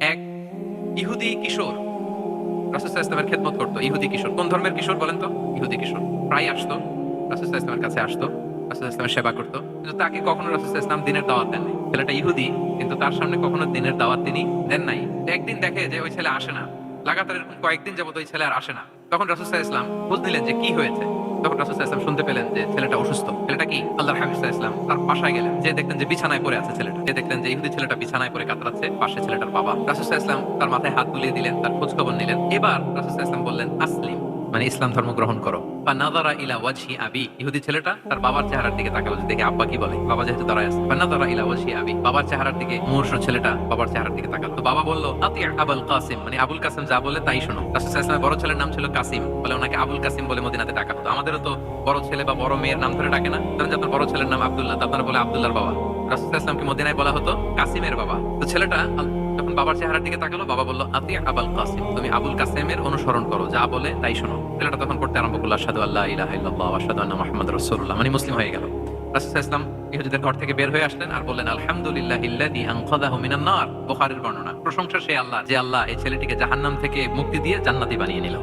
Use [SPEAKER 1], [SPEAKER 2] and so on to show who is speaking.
[SPEAKER 1] এক ইহুদি কিশোর। রাসুসাহ ইসলামের খেদমত করতো। ইহুদি কিশোর। কোন ধর্মের কিশোর বলেন তো? ইহুদি কিশোর। প্রায় আসতো। রাসুসাহ ইসলামের কাছে আসতো। রাসুসাহ ইসলামের সেবা করতো। কিন্তু তাকে কখনো রাসুসাহ ইসলাম দিনের দাওয়াত দেন নাই। ছেলেটা ইহুদি, কিন্তু তার সামনে কখনো দিনের দাওয়াত তিনি দেন নাই। একদিন দেখে যে ওই ছেলে আসে না। লাগাতার এরকম কয়েকদিন যাবত ওই ছেলে আর আসে না। তখন রাসুসাহ ইসলাম খোঁজ নিলেন যে কি হয়েছে। তখন ইসলাম শুনতে পেলেন যে ছেলেটা অসুস্থ। ছেলেটা কি? আল্লাহ হাফিজ ইসলাম তার বাসায় গেলেন। যে দেখলেন যে বিছানায় পড়ে আছে ছেলেটা। যে দেখলেন যে ইহুদি ছেলেটা বিছানায় পড়ে কাতরাচ্ছে, পাশে ছেলেটার বাবা। রাসুসাহ ইসলাম তার মাথায় হাত বুলিয়ে দিলেন, তার খোঁজ খবর নিলেন। এবার রাসুসাহ ইসলাম বললেন, আসলিম। মানে ইসলাম ধর্ম গ্রহণ করো। বা নাদারা ইলা ওয়াজহি আবি, ইহুদি ছেলেটা তার বাবার চেহারার দিকে তাকালো দেখে আব্বা কি বলে? বাবা যেহেতু দাঁড়ায় আছে। বা নাদারা ইলা ওয়াজহি আবি, বাবার চেহারার দিকে ছেলেটা বাবার চেহারার দিকে তাকালো। তো বাবা বলল, আতি আবুল কাসিম। মানে আবুল কাসিম যা বলে তাই শোনো। রাসূল ইসলামের বড় ছেলের নাম ছিল কাসিম। বলে ওনাকে আবুল কাসিম বলে মদিনাতে ডাকা আমাদেরও তো বড় ছেলে বা বড় মেয়ের নাম ধরে ডাকে না। আপনার বড় ছেলের নাম আব্দুল্লাহ আপনারা বলে আব্দুল্লাহর বাবা। রাসূল মদিনায় বলা হতো, কাসিমের বাবা। তো ছেলেটা যখন বাবার চেহারার দিকে তাকালো, বাবা বলল, আতি আবুল কাসিম, তুমি আবুল কাসিমের অনুসরণ করো, যা বলে তাই শোনো। ছেলেটা তখন পড়তে আরম্ভ করল, আশহাদু আল্লাহ ইলাহা ইল্লাল্লাহ, আশহাদু আন্না মানে মুসলিম হয়ে গেল। রাসূল ইসলাম ঘর থেকে বের হয়ে আসলেন আর বললেন, আলহামদুলিল্লাহ ইল্লাযী আনকাযাহু মিনান নার। বুখারীর বর্ণনা। প্রশংসা সেই আল্লাহ, যে আল্লাহ এই ছেলেটিকে জাহান্নাম থেকে মুক্তি দিয়ে জান্নাতি বানিয়ে নিল।